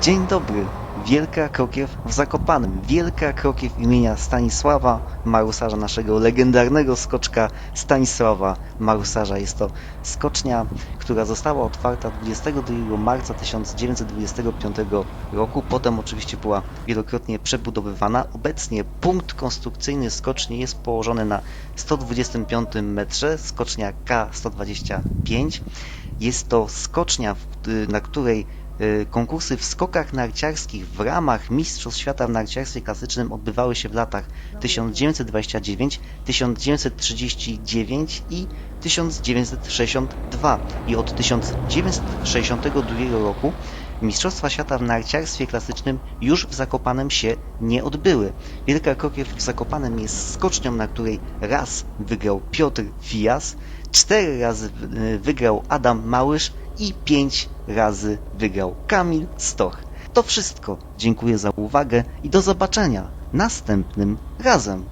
Dzień dobry. Wielka Krokiew w Zakopanem. Wielka Krokiew imienia Stanisława Marusarza, naszego legendarnego skoczka Stanisława Marusarza. Jest to skocznia, która została otwarta 22 marca 1925 roku. Potem oczywiście była wielokrotnie przebudowywana. Obecnie punkt konstrukcyjny skoczni jest położony na 125 metrze, skocznia K125. Jest to skocznia, na której konkursy w skokach narciarskich w ramach Mistrzostw Świata w narciarstwie klasycznym odbywały się w latach 1929, 1939 i 1962. I od 1962 roku Mistrzostwa Świata w narciarstwie klasycznym już w Zakopanem się nie odbyły. Wielka Krokiew w Zakopanem jest skocznią, na której raz wygrał Piotr Fijas, cztery razy y, wygrał Adam Małysz i pięć razy wygrał Kamil Stoch. To wszystko. Dziękuję za uwagę i do zobaczenia następnym razem.